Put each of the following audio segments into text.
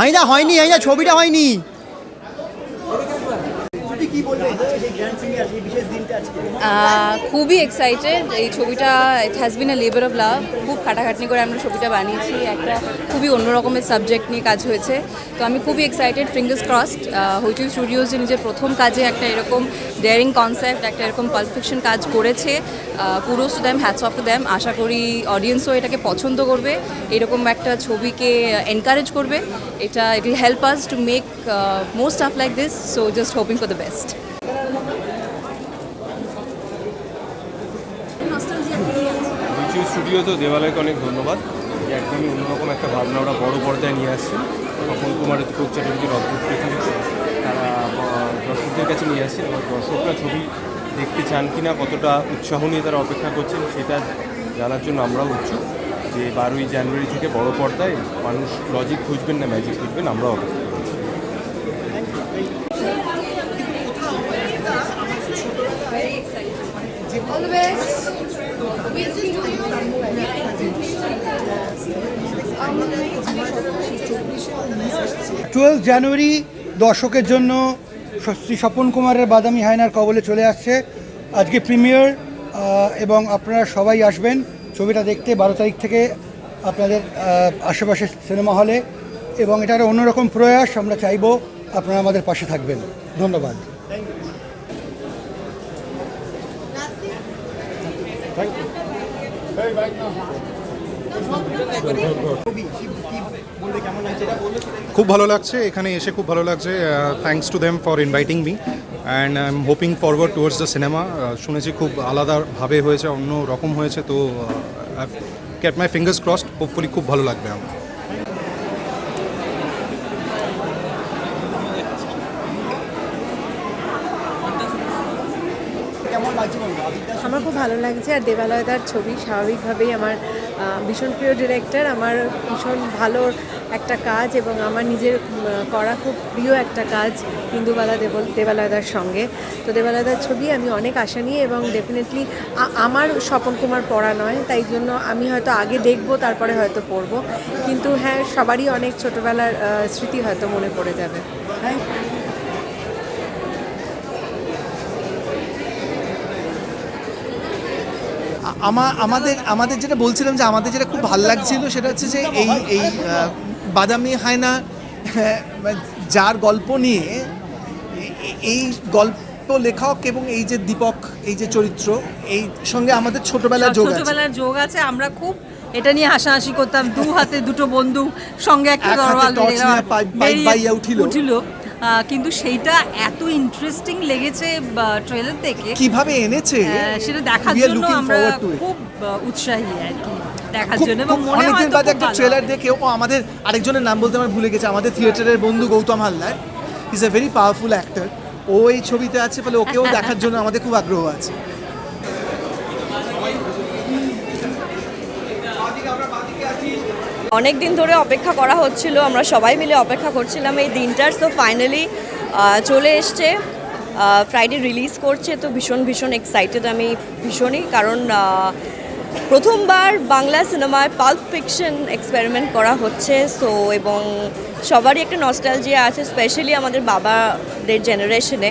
হয় হয়নি হয় ছবিটা হয়নি। খুবই এক্সাইটেড এই ছবিটা it has been a labour of love খুব খাটাখাটনি করে আমরা ছবিটা বানিয়েছি। একটা খুবই অন্য রকমের সাবজেক্ট নিয়ে কাজ হয়েছে। তো আমি খুবই এক্সাইটেড ফিঙ্গার্স ক্রসড হইচই স্টুডিওজে নিজের প্রথম কাজে একটা এরকম ডেয়ারিং কনসেপ্ট একটা এরকম পারফেকশন কাজ করেছে পুরো to them hats off them আশা করি অডিয়েন্সও এটাকে পছন্দ করবে। এরকম একটা ছবিকে এনকারেজ করবে। এটা it help us to make more stuff like this so just hoping for the best Ruchi স্টুডিওতেও দেবালয়কে অনেক ধন্যবাদ। যে একদমই অন্যরকম একটা ভাবনা ওরা বড় পর্দায় নিয়ে আসছে। তপন কুমারের কোক চ্যাটার্জির অদ্ভুত পৃথিবীতে তারা দর্শকদের কাছে নিয়ে আসছেন এবং দর্শকরা ছবি দেখতে চান কি না কতটা উৎসাহ নিয়ে তারা অপেক্ষা করছেন, সেটা জানার জন্য আমরাও উৎসুক। যে বারোই জানুয়ারি থেকে বড় পর্দায় মানুষ লজিক খুঁজবেন না ম্যাজিক খুঁজবেন, আমরাও অপেক্ষা করছি। টুয়েলভ জানুয়ারি দর্শকের জন্য শ্রী স্বপন কুমারের বাদামি হায়নার কবলে চলে আসছে আজকে প্রিমিয়ার এবং আপনারা সবাই আসবেন। ছবিটা দেখতে বারো তারিখ থেকে আপনাদের আশেপাশে সিনেমা হলে এবং এটা একটা অন্যরকম প্রয়াস আমরা চাইব আপনারা আমাদের পাশে থাকবেন। ধন্যবাদ। খুব ভালো লাগছে, এখানে এসে খুব ভালো লাগছে thanks to them for inviting me and I am hoping forward towards the cinema শুনেছি খুব আলাদাভাবে হয়েছে অন্য রকম হয়েছে, তো kept my fingers crossed hopefully খুব ভালো লাগবে আমার। আমার খুব ভালো লাগছে আর দেবালয়দার ছবি স্বাভাবিকভাবেই আমার ভীষণ প্রিয় ডিরেক্টর আমার ভীষণ ভালো একটা কাজ এবং আমার নিজের করা খুব প্রিয় একটা কাজ ইন্দুবালা দেব, দেবালয়দার সঙ্গে। তো দেবালয়দার ছবি আমি অনেক আশা নিয়ে এবং ডেফিনেটলি আমার স্বপন কুমার পড়া নয়, তাই জন্য আমি হয়তো আগে দেখব, তারপরে হয়তো পড়ব। কিন্তু হ্যাঁ সবারই অনেক ছোটোবেলার স্মৃতি হয়তো মনে পড়ে যাবে। আমা আমাদের আমাদের যেটা বলছিলাম যে আমাদের যেটা খুব ভালো লাগছিল সেটা হচ্ছে যে এই এই বাদামি হায়না হ্যাঁ, যার গল্প নিয়ে এই গল্প লেখক এবং এই যে দীপক এই যে চরিত্র এই সঙ্গে আমাদের ছোটবেলার যোগ ছোটবেলার যোগ আছে। আমরা খুব এটা নিয়ে হাসাহাসি করতাম। দু হাতে দুটো বন্ধু সঙ্গে একটা তরোয়াল উঠিল। কিন্তু সেইটা এত ইন্টারেস্টিং লেগেছে ট্রেলার থেকে কীভাবে এনেছে? সেটা দেখার জন্য আমরা. খুব উৎসাহী আর কি দেখার জন্য। এবং মনে বাদে একটা ট্রেলার দেখে ও আমাদের আরেকজনের নাম বলতে আমার ভুলে গেছে আমাদের থিয়েটারের বন্ধু Gautam Haldar. Is a very powerful actor ও এই ছবিতে আছে ফলে ওকেও দেখার জন্য আমাদের খুব আগ্রহ আছে। অনেক দিন ধরে অপেক্ষা করা হচ্ছিল, আমরা সবাই মিলে অপেক্ষা করছিলাম, এই দিনটার। তো ফাইনালি চলে এসছে। ফ্রাইডে রিলিজ করছে, তো ভীষণ ভীষণ এক্সাইটেড আমি ভীষণই, কারণ প্রথমবার বাংলা সিনেমায় পাল্প ফিকশন এক্সপেরিমেন্ট করা হচ্ছে। সো এবং সবারই একটা নস্টালজিয়া আছে স্পেশালি আমাদের বাবাদের জেনারেশনে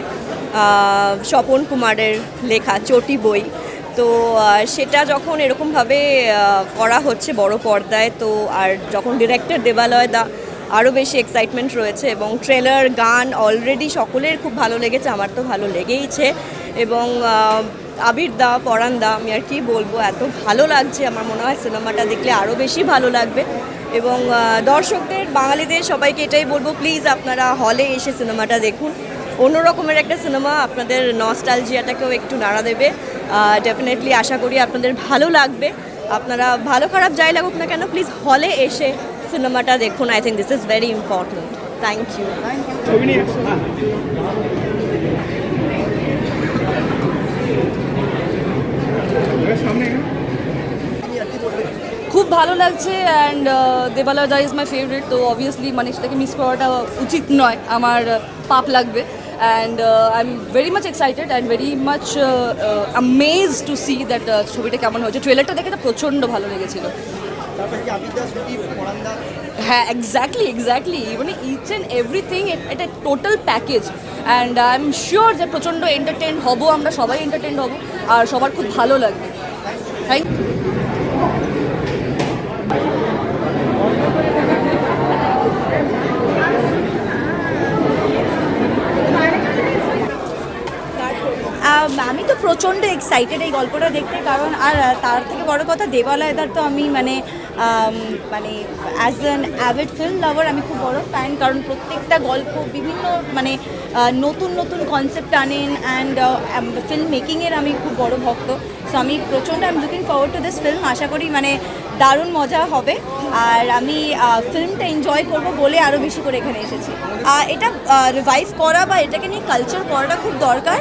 স্বপন কুমারের লেখা, চটি বই। তো সেটা যখন এরকমভাবে করা হচ্ছে বড় পর্দায়, তো আর যখন ডিরেক্টর দেবালয় দা আরও বেশি এক্সাইটমেন্ট রয়েছে এবং ট্রেলার গান অলরেডি সকলের খুব ভালো লেগেছে, আমার তো ভালো লেগেইছে এবং আবির দা পরান দা, আমি আর কি বলব, এত ভালো লাগছে, আমার মনে হয় সিনেমাটা দেখলে আরও বেশি ভালো লাগবে এবং দর্শকদের, বাঙালিদের সবাইকে এটাই বলব প্লিজ আপনারা হলে এসে সিনেমাটা দেখুন। অন্য রকমের একটা সিনেমা আপনাদের নস্টালজিয়াটাকেও একটু নাড়া দেবে। ডেফিনেটলি আশা করি আপনাদের ভালো লাগবে। আপনারা ভালো খারাপ যাই লাগুক না কেন প্লিজ হলে এসে সিনেমাটা দেখুন। I think this is very important thank you খুব ভালো লাগছে and Debaloy da is my favourite তো অবভিয়াসলি মানে সেটাকে মিস করাটা উচিত নয়, আমার পাপ লাগবে। And I am very much excited and very much amaze to see that ছবিটা কেমন হয়েছে। ট্রেলারটা দেখে তো প্রচণ্ড ভালো লেগেছিল। হ্যাঁ এক্স্যাক্টলি এক্স্যাক্টলি মানে ইচ অ্যান্ড এভরিথিং এটা total package and I am sure যে প্রচণ্ড এন্টারটেন হব আমরা সবাই এন্টারটেন হব। আর সবার খুব ভালো লাগবে। থ্যাংক আম, আমি তো প্রচণ্ড এক্সাইটেড এই গল্পটা দেখতে, কারণ আর তার থেকে বড় কথা দেবালয়দার তো আমি মানে মানে as an avid film lover আমি খুব বড় ফ্যান কারণ প্রত্যেকটা গল্প বিভিন্ন মানে নতুন নতুন কনসেপ্ট আনেন অ্যান্ড ফিল্ম মেকিংয়ের আমি খুব বড় ভক্ত। সো আমি প্রচণ্ড I am looking forward to this film আশা করি মানে দারুণ মজা হবে। আর আমি ফিল্মটা এনজয় করব বলে আরও বেশি করে এখানে এসেছি। এটা রিভাইভ করা বা এটাকে নিয়ে কালচার করাটা খুব দরকার।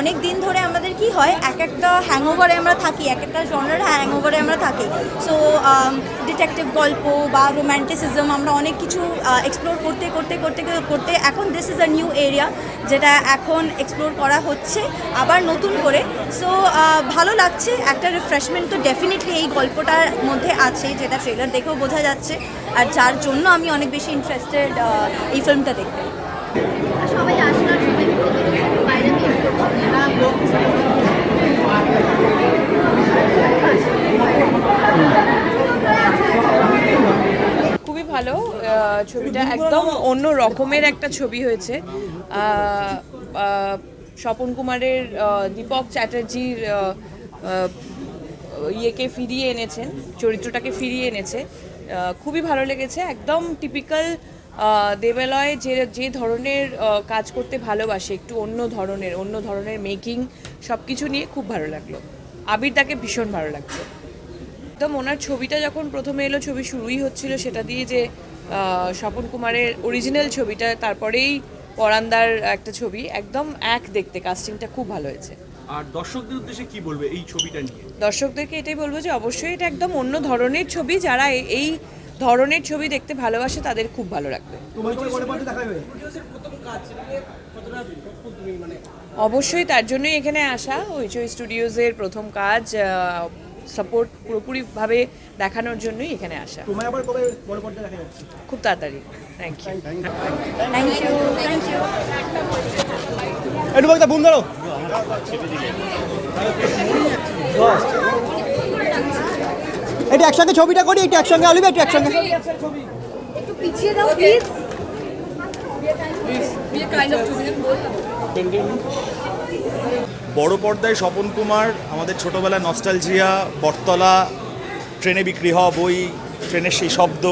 অনেক দিন ধরে আমাদের কি হয়, এক একটা হ্যাংওভারে আমরা থাকি, এক একটা জনের হ্যাংওভারে আমরা থাকি। সো ডিটেকটিভ গল্প বা রোম্যান্টিসিজম আমরা অনেক কিছু এক্সপ্লোর করতে করতে করতে করতে এখন this is a new area যেটা এখন এক্সপ্লোর করা হচ্ছে, আবার নতুন করে। সো ভালো লাগছে একটা রিফ্রেশমেন্ট তো ডেফিনেটলি এই গল্পটার মধ্যে আছে যেটা ট্রেলার দেখেও বোঝা যাচ্ছে আর যার জন্য আমি অনেক বেশি ইন্টারেস্টেড এই ফিল্মটা দেখতে। সবাই আসলো খুবই ভালো আহ, ছবিটা একদম অন্য রকমের একটা ছবি হয়েছে। আহ, আহ, স্বপন কুমারের দীপক চ্যাটার্জির ইয়েকে ফিরিয়ে এনেছেন, চরিত্রটাকে ফিরিয়ে এনেছে। খুবই ভালো লেগেছে, একদম টিপিক্যাল দেবালয় যে যে ধরনের কাজ করতে ভালোবাসে, একটু অন্য ধরনের অন্য ধরনের মেকিং সব কিছু নিয়ে খুব ভালো লাগল। আবির তাকে ভীষণ ভালো লাগছে। একদম ওনার ছবিটা যখন প্রথমে এলো, ছবি শুরুই হচ্ছিল সেটা দিয়ে যে স্বপন কুমারের অরিজিনাল ছবিটা, তারপরেই পরান্দার একটা ছবি একদম এক দেখতে কাস্টিংটা খুব ভালো হয়েছে। আর দর্শকদের উদ্দেশ্যে কি বলবে এই ছবিটা নিয়ে? দর্শকদেরকে এটাই বলব যে অবশ্যই এটা একদম অন্য ধরনের ছবি যারা এই ধরনের ছবি দেখতে ভালোবাসে তাদের খুব ভালো লাগবে। অবশ্যই তার জন্যই এখানে আসা হইচই স্টুডিওজের প্রথম কাজ সাপোর্ট পুরোপুরিভাবে দেখানোর জন্যই এখানে আসা খুব তাড়াতাড়ি thank you thank you thank you একটু বুম ধরো এটা একসঙ্গে ছবিটা করি এটা একসঙ্গে অলিবে এটা একসঙ্গে একটু পিছিয়ে দাও প্লিজ বড় পর্দায় স্বপন কুমার, আমাদের ছোটবেলায় নস্টালজিয়া বটতলা, ট্রেনে বিক্রি হওয়া বই, ট্রেনের সেই শব্দ,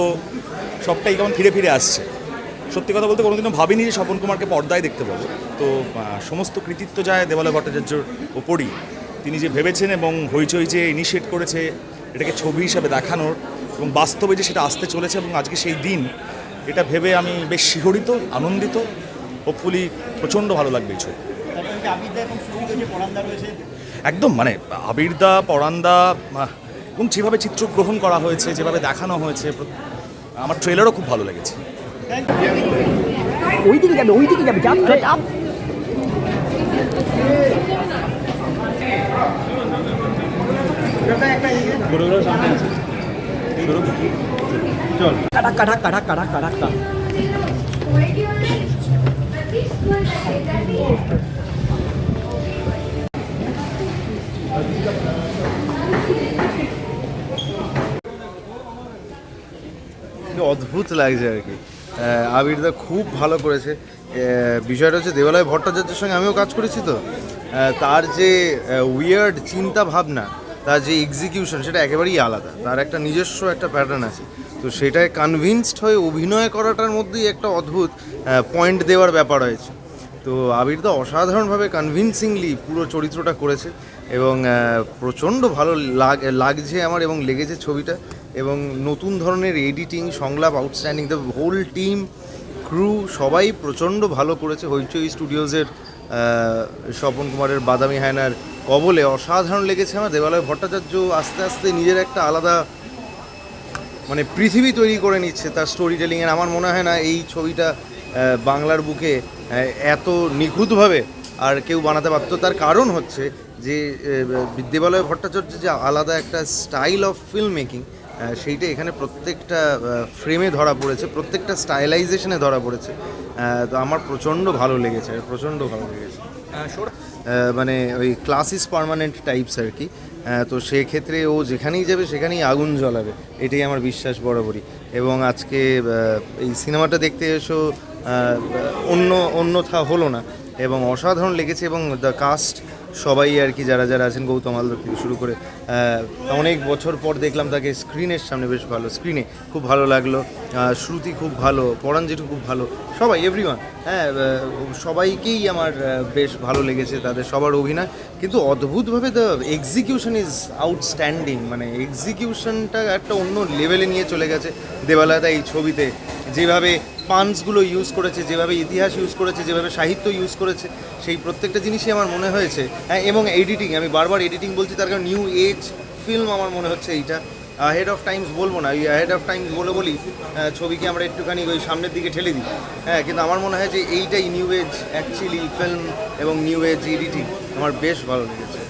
সবটাই কেমন ফিরে ফিরে আসছে। সত্যি কথা বলতে কোনোদিনও ভাবিনি যে স্বপন কুমারকে পর্দায় দেখতে পাবো। তো সমস্ত কৃতিত্ব যায় দেবালয় ভট্টাচার্যর ওপরই। তিনি যে ভেবেছেন এবং হইচই যে ইনিশিয়েট করেছে, এটাকে ছবি হিসাবে দেখানোর এবং বাস্তবে যে সেটা আসতে চলেছে এবং আজকে সেই দিন, এটা ভেবে আমি বেশ শিহরিত, আনন্দিত হোপফুলি প্রচণ্ড ভালো লাগবে এই ছবি। একদম মানে আবিরদা পরান্দা এবং যেভাবে চিত্রগ্রহণ করা হয়েছে যেভাবে দেখানো হয়েছে আমার ট্রেলারও খুব ভালো লেগেছে। ওই দিকে যাবে ওই দিকে যাবে অদ্ভুত লাগছে আর কি। আবিরদা খুব ভালো করেছে। বিষয়টা হচ্ছে দেবালয় ভট্টাচার্যের সঙ্গে আমিও কাজ করেছি তো। তার যে উইয়ার্ড চিন্তা ভাবনা, তার যে এক্সিকিউশন সেটা একেবারেই আলাদা। তার একটা নিজস্ব একটা প্যাটার্ন আছে। তো সেটায় কনভিনসড হয়ে অভিনয় করাটার মধ্যেই একটা অদ্ভুত পয়েন্ট দেওয়ার ব্যাপার হয়েছে। তো আবিরদা অসাধারণভাবে কনভিনসিংলি পুরো চরিত্রটা করেছে এবং প্রচণ্ড ভালো লাগ, লাগছে আমার এবং লেগেছে ছবিটা। এবং নতুন ধরনের এডিটিং সংলাপ outstanding the whole team crew সবাই প্রচণ্ড ভালো করেছে। হইচই স্টুডিওজের স্বপন কুমারের বাদামি হায়নার কবলে অসাধারণ লেগেছে আমার দেবালয় ভট্টাচার্য আস্তে আস্তে নিজের একটা আলাদা মানে পৃথিবী তৈরি করে নিচ্ছে তার স্টোরি টেলিংয়ের আমার মনে হয় না এই ছবিটা বাংলার বুকে এত নিখুঁতভাবে আর কেউ বানাতে পারতো তার কারণ হচ্ছে যে দেবালয় ভট্টাচার্য যে আলাদা একটা স্টাইল অফ ফিল্ম মেকিং সেইটা এখানে প্রত্যেকটা ফ্রেমে ধরা পড়েছে প্রত্যেকটা স্টাইলাইজেশনে ধরা পড়েছে। তো আমার প্রচণ্ড ভালো লেগেছে প্রচণ্ড ভালো লেগেছে। মানে ওই ক্লাসিস পারমানেন্ট টাইপস আর কি। তো সেক্ষেত্রে ও যেখানেই যাবে সেখানেই আগুন জ্বলাবে। এটাই আমার বিশ্বাস বরাবরই। এবং আজকে এই সিনেমাটা দেখতে এসো অন্য অন্যথা হলো না। এবং অসাধারণ লেগেছে এবং দ্য কাস্ট সবাই আর কি যারা যারা আছেন, গৌতম হালদার থেকে শুরু করে অনেক বছর পর দেখলাম তাকে স্ক্রিনের সামনে বেশ ভালো স্ক্রিনে খুব ভালো লাগল শ্রুতি খুব ভালো পরাণ জেঠু খুব ভালো, সবাই এভরিওয়ান হ্যাঁ সবাইকেই আমার বেশ ভালো লেগেছে তাদের সবার অভিনয়, কিন্তু অদ্ভুতভাবে দ্য এক্সিকিউশন ইজ আউটস্ট্যান্ডিং মানে এক্সিকিউশনটা একটা অন্য লেভেলে নিয়ে চলে গেছে, দেবালয়দা এই ছবিতে, যেভাবে পান্সগুলো ইউজ করেছে, যেভাবে ইতিহাস ইউজ করেছে, যেভাবে সাহিত্য ইউজ করেছে, সেই প্রত্যেকটা জিনিসই আমার মনে হয়েছে। হ্যাঁ এবং এডিটিং আমি বারবার এডিটিং বলছি, তার কারণ নিউ এজ ফিল্ম আমার মনে হচ্ছে এইটা। হেড অফ টাইমস বলব না, ওই আহেড অফ টাইমস বলে বলি ছবিকে আমরা একটুখানি ওই সামনের দিকে ঠেলে দিই। হ্যাঁ কিন্তু আমার মনে হয় যে এইটাই নিউ এজ অ্যাকচুয়ালি ফিল্ম এবং নিউ এজ এডিটিং আমার বেশ ভালো লেগেছে।